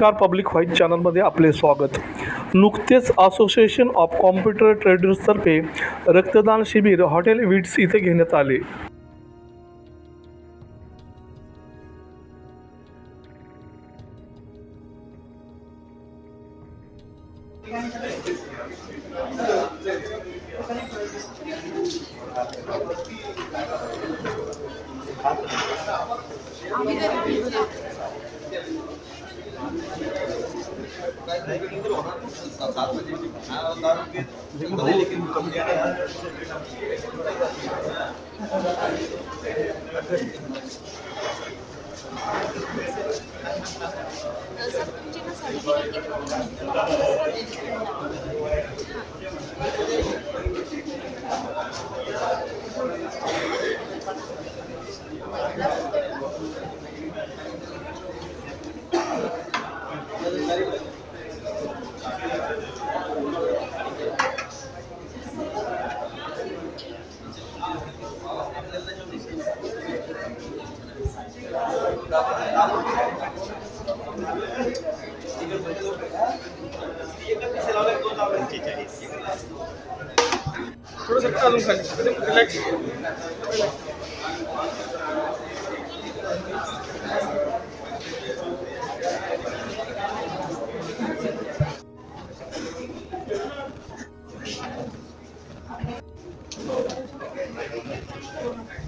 नमस्कार public white चॅनलमध्ये आपले स्वागत. नुकतेच असोसिएशन ऑफ कॉम्प्युटर ट्रेडर्सतर्फे रक्तदान शिबिर हॉटेल विट्स इथे घेण्यात आले. सर तुमची ना सर्टिफिकेट थोडस अजून खाली रिलॅक्स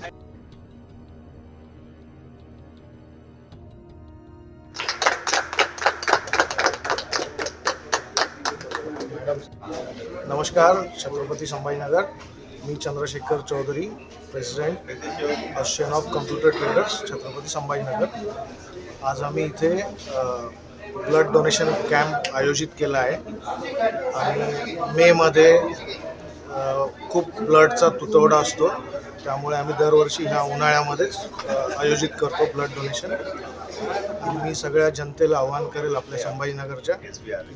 Thank you. नमस्कार छत्रपती संभाजीनगर. मी Chandrashekhar Chaudhari president association of computer traders Chhatrapati Sambhajinagar. आज आम्ही इथे ब्लड डोनेशन कॅम्प आयोजित केला आहे. आणि मेमध्ये खूप ब्लडचा तुटवडा असतो. त्यामुळे आम्ही दरवर्षी ह्या उन्हाळ्यामध्येच आयोजित करतो ब्लड डोनेशन आणि मी सगळ्या जनतेला आवाहन करेल आपल्या संभाजीनगरच्या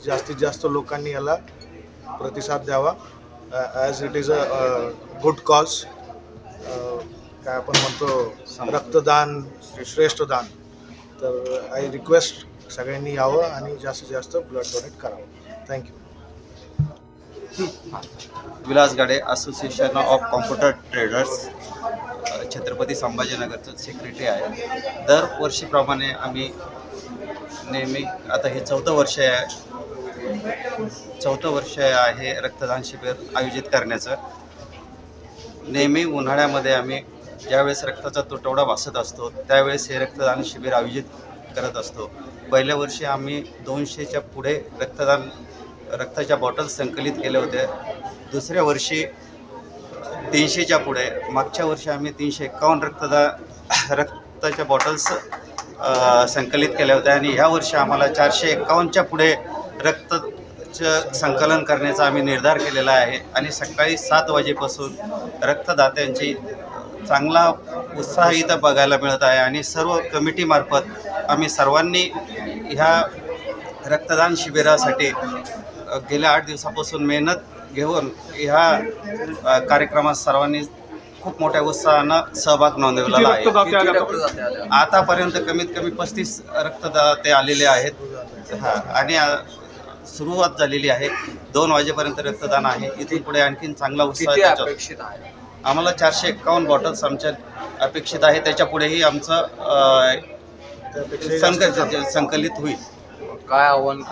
जास्तीत जास्त लोकांनी याला प्रतिसाद द्यावा. As it is a good cause काय आपण म्हणतो रक्तदान श्रेष्ठ दान तर आय रिक्वेस्ट सगळ्यांनी यावं आणि जास्तीत जास्त ब्लड डोनेट करावं. Thank you Vilas Gade association of computer traders Chhatrapati संभाजीनगरचं secretary आहे. दरवर्षीप्रमाणे आम्ही नेहमी आता हे चौथं वर्ष आहे. चौथं वर्ष आहे रक्तदान शिबिर आयोजित करण्याचं. नेहमी उन्हाळ्यामध्ये आम्ही ज्यावेळेस रक्ताचा तुटवडा भासत असतो त्यावेळेस हे रक्तदान शिबिर आयोजित करत असतो. पहिल्या वर्षी आम्ही दोनशेच्या पुढे रक्तदान रक्ताच्या बॉटल संकलित केल्या होत्या दुसऱ्या वर्षी तीनशेच्या पुढे मागच्या वर्षी आम्ही तीनशे एकावन्न रक्तदा रक्ताच्या बॉटल्स संकलित केल्या होत्या आणि ह्या वर्षी आम्हाला चारशे एकावन्नच्या पुढे रक्तचं संकलन करण्याचा आम्ही निर्धार केलेला आहे आणि सकाळी सात वाजेपासून रक्तदात्यांची चांगला उत्साह इथं बघायला मिळत आहे आणि सर्व कमिटीमार्फत आम्ही सर्वांनी ह्या रक्तदान शिबिरासाठी गेल्या आठ दिवसापासून मेहनत घेऊन ह्या कार्यक्रमात सर्वांनी खूप मोठ्या उत्साहानं सहभाग नोंदवलेला आहे. आतापर्यंत कमीत कमी पस्तीस रक्तदाते आलेले आहेत. हा आणि सुरुवात झालेली आहे. दोन वाजेपर्यंत रक्तदान आहे. इथून पुढे आणखीन चांगला उत्साह अपेक्षित आहे? आम्हाला चारशे एक्कावन्न बॉटल्स आमच्या अपेक्षित आहे. त्याच्या पुढेही आमचं संक संकलित होईल. काय आव्हान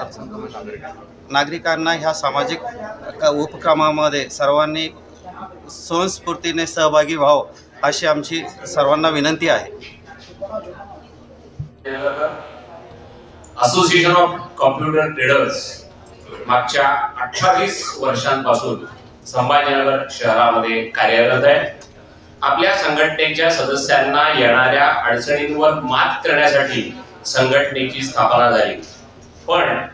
नागरिकांना? ह्या सामाजिक क- उपक्रमामध्ये सर्वांनी स्वयंस्फूर्तीने सहभागी व्हाव अशी आमची सर्वांना विनंती आहे. असोसिएशन ऑफ कॉम्प्युटर ट्रेडर्स मागच्या अठ्ठावीस वर्षांपासून संभाजीनगर शहरामध्ये कार्यरत आहे. आपल्या संघटनेच्या सदस्यांना येणाऱ्या अडचणींवर मात करण्यासाठी संघटनेची स्थापना झाली. पण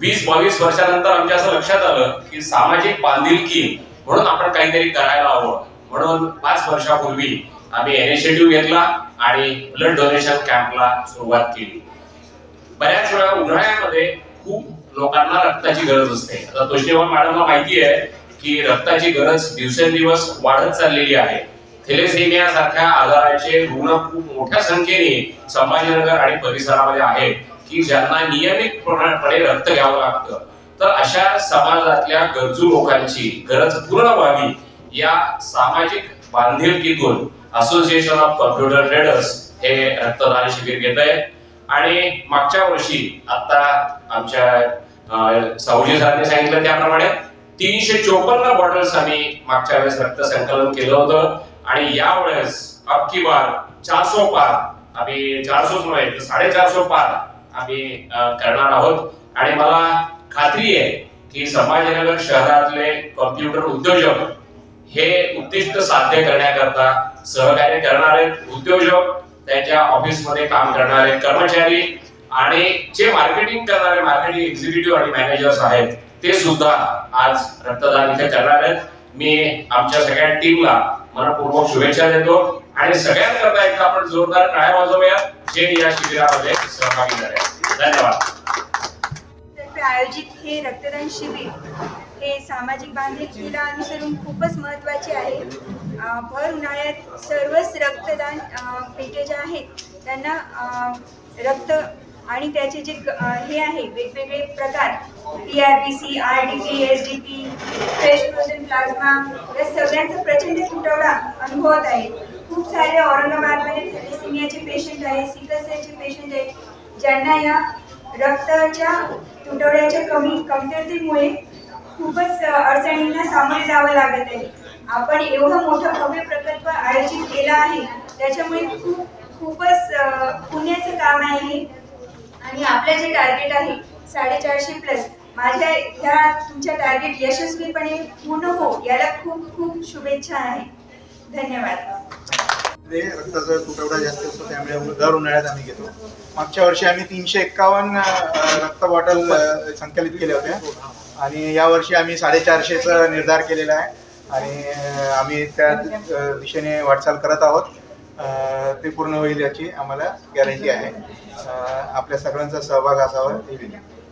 वीस बावीस वर्षानंतर आमच्या असं लक्षात आलं की सामाजिक बांधिलकी म्हणून आपण काहीतरी करायला हवं. म्हणून पाच वर्षापूर्वी आम्ही इनिशिएटिव्ह घेतला आणि ब्लड डोनेशन कॅम्पला सुरुवात केली. बऱ्याच वेळा उन्हाळ्यामध्ये खूप लोकांना रक्ताची गरज असते. आता तोष्णीवाल मॅडमला माहिती आहे की रक्ताची गरज दिवसेंदिवस वाढत चाललेली आहे. थेलेसेमिया सारख्या आजाराचे रुग्ण खूप मोठ्या संख्येने संभाजीनगर आणि परिसरामध्ये आहेत की ज्यांना नियमितपणे रक्त घ्यावं लागतं. तर अशा समाजातल्या गरजू लोकांची गरज पूर्ण व्हावी या सामाजिक बांधिलकीतून असोसिएशन ऑफ कॉम्प्युटर ट्रेडर्स हे रक्तदान शिबिर घेत आहे आणि मागच्या वर्षी आता आमच्या सावजी सरांनी सांगितलं त्याप्रमाणे तीनशे चोपन्न बॉटल्स आम्ही मागच्या वेळेस रक्त संकलन केलं होतं. आणि यावेळेस अबकी बार चारसो पार आम्ही चारसोच नव्हे तर साडेचारसो पार आम्ही करणार आहोत. आणि मला खात्री आहे की संभाजीनगर शहरातले कॉम्प्युटर उद्योजक हे उद्दिष्ट साध्य करण्याकरता सहकार्य करणारे उद्योजक त्यांच्या ऑफिसमध्ये काम करणारे कर्मचारी आणि जे मार्केटिंग करणारे मार्केटिंग एक्झिक्युटिव्ह आणि मॅनेजर्स आहेत ते सुद्धा आज रक्तदान इथे करणार आहेत. मी आमच्या सगळ्या टीमला मनपूर्वक शुभेच्छा देतो. आणि सगळ्यात करता एकदा आपण जोरदार टाळ्या वाजवूया. जे या शिबिरामध्ये सहभागी झाले. धन्यवाद. आयोजित हे रक्तदान शिबिर हे सामाजिक बांधिलकीला अनुसरून खूपच महत्त्वाचे आहे. भर उन्हाळ्यात सर्वच रक्तदान पेटे ज्या आहेत त्यांना रक्त आणि त्याचे जे हे आहे वेगवेगळे प्रकार T R B C R D P S D P fresh frozen plasma या सगळ्यांचा प्रचंड तुटवडा अनुभवत आहे खूप सारे औरंगाबादमध्ये थॅलेसिमियाचे पेशंट आहे सिकलसेलचे पेशंट आहेत ज्यांना या रक्ताच्या तुटवड्याच्या कमी कमतरतेमुळे खूपच अडचणींना सामोरे जावं लागत आहे आपण एवढं मोठं भव्य प्रकल्प आयोजित केला आहे त्याच्यामुळे खूप खूपच पुण्याचं काम आहे हे. आणि आपलं जे टार्गेट आहे साडेचारशे प्लस माझ्या ह्या तुमच्या टार्गेट यशस्वीपणे पूर्ण हो याला खूप खूप शुभेच्छा आहे. धन्यवाद. रक्ताचा तुटवडा जास्त असतो त्यामुळे दर उन्हाळ्यात आम्ही घेतो. मागच्या वर्षी आम्ही तीनशे एक्कावन्न रक्त बॉटल संकलित केल्या होत्या. आणि या वर्षी आम्ही साडेचारशेचा निर्धार केलेला आहे. आणि आम्ही त्या दिशेने वाटचाल करत आहोत. ते पूर्ण होईल याची आम्हाला गॅरंटी आहे. आपल्या सगळ्यांचा सहभाग असावा ही विनंती.